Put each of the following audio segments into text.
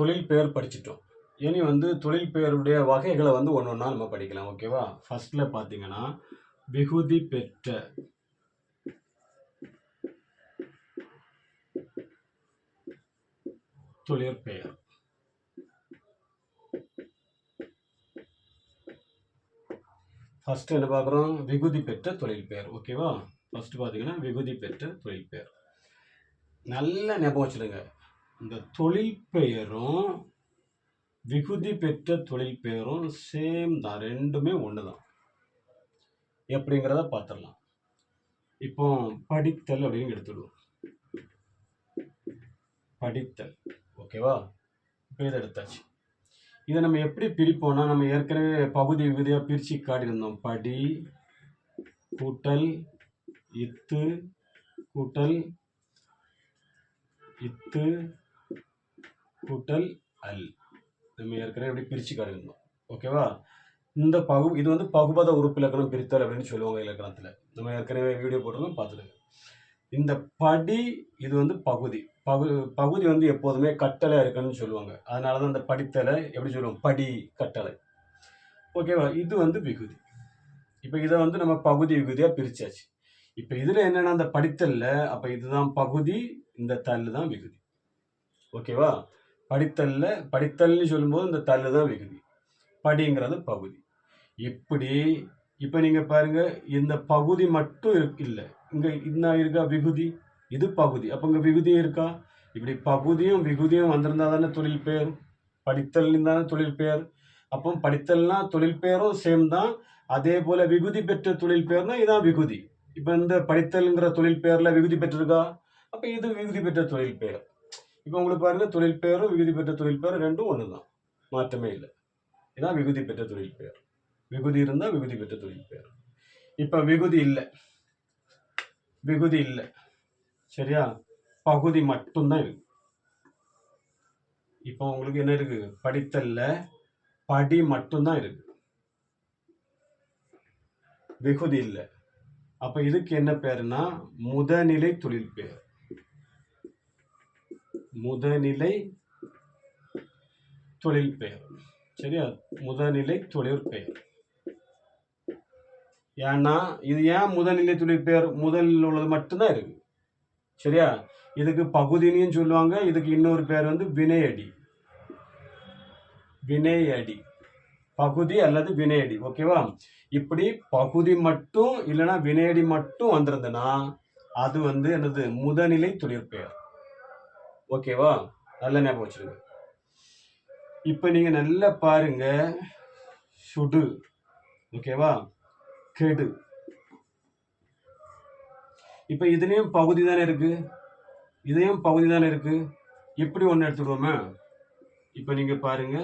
தொழில் பெயர் படிச்சிட்டோம். இனி வந்து தொழில் பெயருடைய வகைகளை வந்து ஒன்று ஒன்றா நம்ம படிக்கலாம் ஓகேவா ஃபஸ்ட்டில் பார்த்தீங்கன்னா விகுதி பெற்ற தொழிற்பெயர் ஃபஸ்ட்டு என்ன பார்க்குறோம் விகுதி பெற்ற தொழில் பெயர் ஓகேவா ஃபஸ்ட்டு பார்த்தீங்கன்னா விகுதி பெற்ற தொழில் பெயர். நல்ல ஞாபகம் வச்சுடுங்க இந்த தொழில் பெயரும் விகுதி பெற்ற தொழில் பெயரும் சேம் தான். ரெண்டுமே ஒன்று தான் எப்படிங்கிறத பார்த்துடலாம் இப்போ படித்தல் அப்படின்னு எடுத்துடுவோம். படித்தல். ஓகேவா? இப்போ இதை எடுத்தாச்சு. இதை நம்ம எப்படி பிரிப்போம்னா நம்ம ஏற்கனவே பகுதி விகுதியாக பிரித்து காட்டியிருந்தோம். படி கூட்டல் இத்து கூட்டல் இத்து டுட்டல் அல். நம்ம ஏற்கனவே எப்படி பிரித்து காட்டியிருந்தோம். ஓகேவா? இந்த பகு இது வந்து பகுபத உறுப்பு இலக்கணம் பிரித்தல் அப்படின்னு சொல்லுவாங்க இலக்கணத்தில். நம்ம ஏற்கனவே வீடியோ போட்டிருந்தோம் பார்த்துருங்க. இந்த படி இது வந்து பகுதி. பகு பகுதி வந்து எப்போதுமே கட்டளை இருக்குன்னு சொல்லுவாங்க. அதனால தான் இந்த படித்தலை எப்படி சொல்லுவோம்? படி கட்டளை. ஓகேவா? இது வந்து விகுதி. இப்போ இதை வந்து நம்ம பகுதி விகுதியாக பிரித்தாச்சு இப்போ இதில் என்னென்னா அந்த படித்தல்ல அப்போ இதுதான் பகுதி இந்த தள்ளு தான் விகுதி. ஓகேவா? படித்தல்ல படித்தல்னு சொல்லும்போது இந்த தள்ளு தான் விகுதி படிங்கிறது பகுதி. இப்படி இப்போ நீங்கள் பாருங்க இந்த பகுதி மட்டும் இல்லை. இங்கே என்ன இருக்கா? விகுதி. இது பகுதி. அப்போ இங்கே விகுதியும் இருக்கா? இப்படி பகுதியும் விகுதியும் வந்திருந்தா தானே தொழில் பெயர் படித்தல் தானே தொழில் பெயர் அப்போ படித்தல்னா தொழில் பெயரும் சேம் தான். அதே போல் விகுதி பெற்ற தொழில் பெயர்னா இதான் விகுதி. இப்போ இந்த படித்தல்ங்கிற தொழில் பெயரில் விகுதி பெற்றிருக்கா? அப்போ இது விகுதி பெற்ற தொழில் பெயர். இப்போ உங்களுக்கு பாருங்க தொழில் பெயரும் விகுதி பெற்ற தொழில் பெயர் ரெண்டும் ஒன்று தான் மாற்றமே இல்லை. இதான் விகுதி பெற்ற தொழில் பெயர். விகுதி இருந்தால் விகுதி பெற்ற தொழில் பெயர். இப்போ விகுதி இல்லை. விகுதி இல்லை. சரியா? பகுதி மட்டும்தான் இருக்கு. இப்போ உங்களுக்கு என்ன இருக்கு? படித்தல்ல. படி மட்டும்தான் இருக்கு. விகுதி இல்லை. அப்போ இதுக்கு என்ன பேருனா முதநிலை தொழில் பெயர். முதநிலை தொழில் பெயர். சரியா? முதநிலை தொழில் பெயர். ஏன்னா இது ஏன் முதநிலை தொழில் பெயர்? முதலில் உள்ளது மட்டும்தான் இருக்கு. சரியா? இதுக்கு பகுதினியும் சொல்லுவாங்க. இதுக்கு இன்னொரு பேர் வந்து வினையடி. வினையடி. பகுதி அல்லது வினையடி. ஓகேவா? இப்படி பகுதி மட்டும் இல்லைன்னா வினையடி மட்டும் வந்திருந்ததுன்னா அது வந்து என்னது? முதநிலை தொழிற்பெயர் ஓகேவா? நல்ல ஞாபகம் வச்சுருங்க. இப்போ நீங்கள் நல்லா பாருங்க. சுடு. ஓகேவா? கெடு. இப்போ இதுலேயும் பகுதி தானே இருக்குது இதையும் பகுதி தானே இருக்குது எப்படி ஒன்று எடுத்துடுவோமே இப்போ நீங்கள் பாருங்க.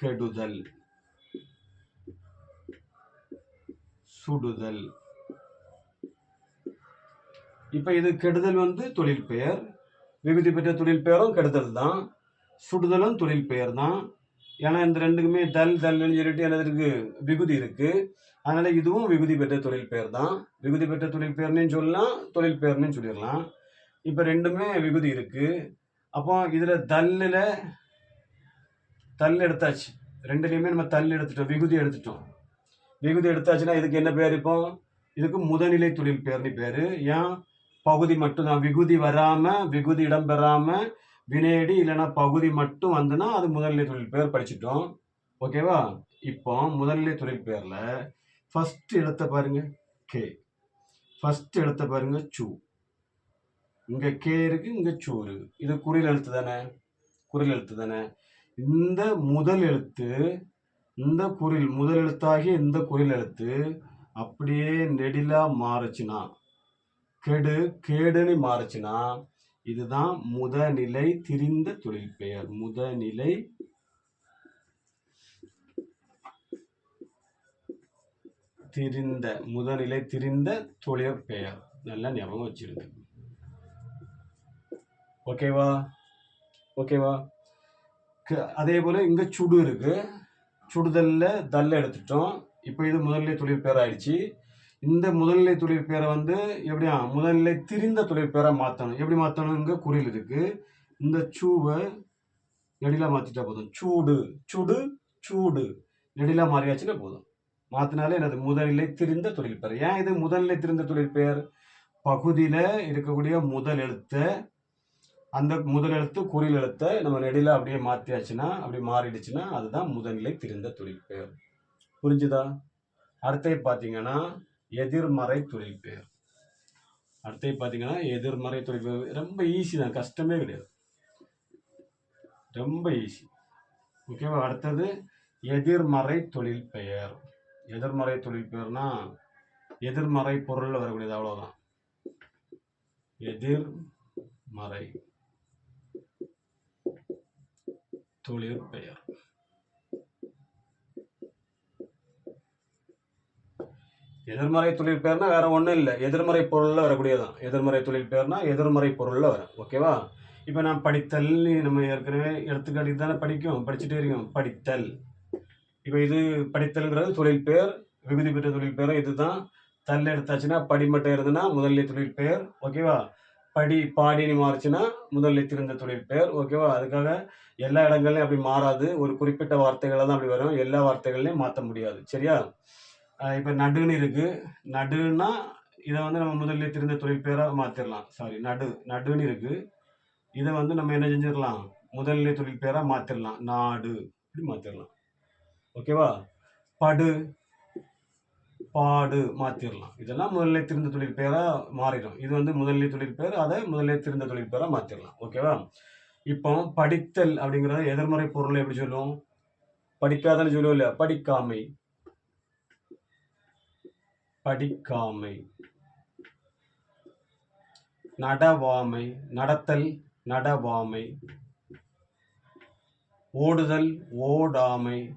கெடுதல். சுடுதல். இப்போ இது கெடுதல் வந்து தொழில் பெயர். விகுதி பெற்ற தொழில் பெயரும் கெடுதல் தான். சுடுதலும் தொழில் பெயர் தான். ஏன்னா இந்த ரெண்டுக்குமே தல் தல்னு சொல்லிட்டு என்னது விகுதி இருக்கு. அதனால இதுவும் விகுதி பெற்ற தொழில் பெயர் தான். விகுதி பெற்ற தொழில் பெயர்னு சொல்லலாம் தொழில் பெயர்னு சொல்லிடலாம். இப்போ ரெண்டுமே விகுதி இருக்கு. அப்போ இதில் தல்லில் தல் எடுத்தாச்சு. ரெண்டுலேயுமே நம்ம தல் எடுத்துட்டோம் விகுதி எடுத்துட்டோம். விகுதி எடுத்தாச்சுன்னா இதுக்கு என்ன பேர் இப்போ? இதுக்கு முதநிலை தொழில் பேர்னு பேர். ஏன்? பகுதி மட்டும்தான். விகுதி வராம விகுதி இடம் பெறாம வினையடி இல்லைன்னா பகுதி மட்டும் வந்துன்னா அது முதல்நிலை தொழில் பெயர் படிச்சிட்டோம். ஓகேவா இப்போ முதல்நிலை தொழில் பெயர்ல ஃபர்ஸ்ட் எழுத்த பாருங்க. கே ஃபர்ஸ்ட் எழுத்த பாருங்க. சு. இங்க கே இருக்கு இங்க சு இருக்கு. இது குறில் எழுத்து தானே? குறில் எழுத்து தானே? இந்த முதல் எழுத்து இந்த குறில் முதல் எழுத்தாகிய இந்த குரில் எழுத்து அப்படியே நெடிலா மாறுச்சுன்னா கெடு கேடுன்னு மாறுச்சுன்னா இதுதான் முதநிலை திரிந்த தொழில் பெயர். முதநிலை திரிந்த முதநிலை திரிந்த தொழில் பெயர். நல்லா ஞாபகம் வச்சிருங்க. ஓகேவா ஓகேவா க- அதே போல இங்க சுடு இருக்கு. சுடுதல்ல தல்ல எடுத்துட்டோம். இப்போ இது முதல்ல தொழில் பேர் ஆயிடுச்சு இந்த முதல்நிலை தொழில் பேரை வந்து எப்படியா முதல்நிலை திரிந்த தொழில் பேரை மாற்றணும் எப்படி மாற்றணுங்க குறியில் இருக்குது இருக்கு. இந்த சூவை நெடிலா மாற்றிட்டா போதும். சூடு சுடு சூடு. நெடிலா மாறியாச்சுன்னா போதும். மாற்றினாலே எனது முதல்நிலை திரிந்த தொழில் பெயர் ஏன் இது முதல்நிலை திரிந்த தொழில் பெயர் பகுதியில் இருக்கக்கூடிய முதல் எழுத்தை அந்த முதல் எழுத்து குறில் எழுத்தை நம்ம நெடில அப்படியே மாற்றியாச்சுன்னா அப்படி மாறிடுச்சுன்னா அதுதான் முதல்நிலை திரிந்த தொழில் பெயர் புரிஞ்சுதா? அடுத்தது பார்த்தீங்கன்னா எதிர்மறை தொழில் பெயர் அடுத்தது பார்த்தீங்கன்னா எதிர்மறை தொழில் பெயர் ரொம்ப ஈஸி தான். கஷ்டமே கிடையாது. ரொம்ப ஈஸி ஓகேவா அடுத்தது எதிர்மறை தொழில் பெயர் எதிர்மறை தொழில் பெயர்னா எதிர்மறை பொருள் வரக்கூடியது அவ்வளோதான் எதிர்மறை தொழில் பெயர் எதிர்மறை தொழில் பெயர்னா வேற ஒன்றும் இல்லை. எதிர்மறை பொருளில் வரக்கூடியதான் எதிர்மறை தொழில் பெயர்னா எதிர்மறை பொருளில் வரும். ஓகேவா இப்போ நான் படித்தல் நம்ம ஏற்கனவே எடுத்துக்காட்டி தானே படிக்கும். படிச்சுட்டே இருக்கோம். படித்தல். இப்போ இது படித்தல்ங்கிறது தொழில் பெயர் விகுதி பெற்ற தொழில் பெயரும் இதுதான். தல் எடுத்தாச்சுன்னா படிமட்டம் இருந்ததுன்னா முதல்ல தொழில் பெயர் ஓகேவா படி பாடின்னு மாறுச்சுன்னா முதல்ல திறந்த தொழில் பெயர் ஓகேவா அதுக்காக எல்லா இடங்கள்லையும் அப்படி மாறாது. ஒரு குறிப்பிட்ட வார்த்தைகளை தான் அப்படி வரும். எல்லா வார்த்தைகள்லையும் மாற்ற முடியாது. சரியா? இப்போ நடுன்னு இருக்கு. நடுன்னா இதை வந்து நம்ம முதல்ல திறந்த தொழில் பெயராக மாற்றிடலாம் சாரி நடு நடுன்னு இருக்கு. இதை வந்து நம்ம என்ன செஞ்சிடலாம்? முதல்ல தொழில் பேராக மாற்றிடலாம் நாடு இப்படி மாற்றிடலாம் ஓகேவா படு பாடு மாற்றிடலாம் இதெல்லாம் முதல்ல தெரிந்த தொழில் பேராக மாறிடும். இது வந்து முதல்ல தொழில் பேர் அதை முதல்ல தெரிந்த தொழில் பேராக மாற்றிடலாம் ஓகேவா இப்போ படித்தல் அப்படிங்கிறத எதிர்மறை பொருளை எப்படி சொல்லுவோம்? படிக்காதன்னு சொல்லுவோம் இல்லையா? படிக்காமை. படிக்காமை. நடவாமை நடத்தல் நடவாமை. ஓடுதல் ஓடாமை.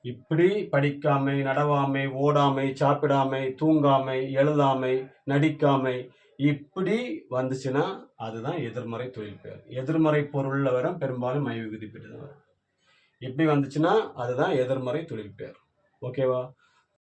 இப்படி படிக்காமை நடவாமை ஓடாமை சாப்பிடாமை தூங்காமை எழுதாமை நடிக்காமை இப்படி வந்துச்சுன்னா அதுதான் எதிர்மறை தொழில் பெயர். எதிர்மறை பொருளில் வர பெரும்பாலும் மைவிகுதி பெற்று தான் வரும். இப்படி வந்துச்சுன்னா அதுதான் எதிர்மறை தொழில் பெயர். ஓகேவா?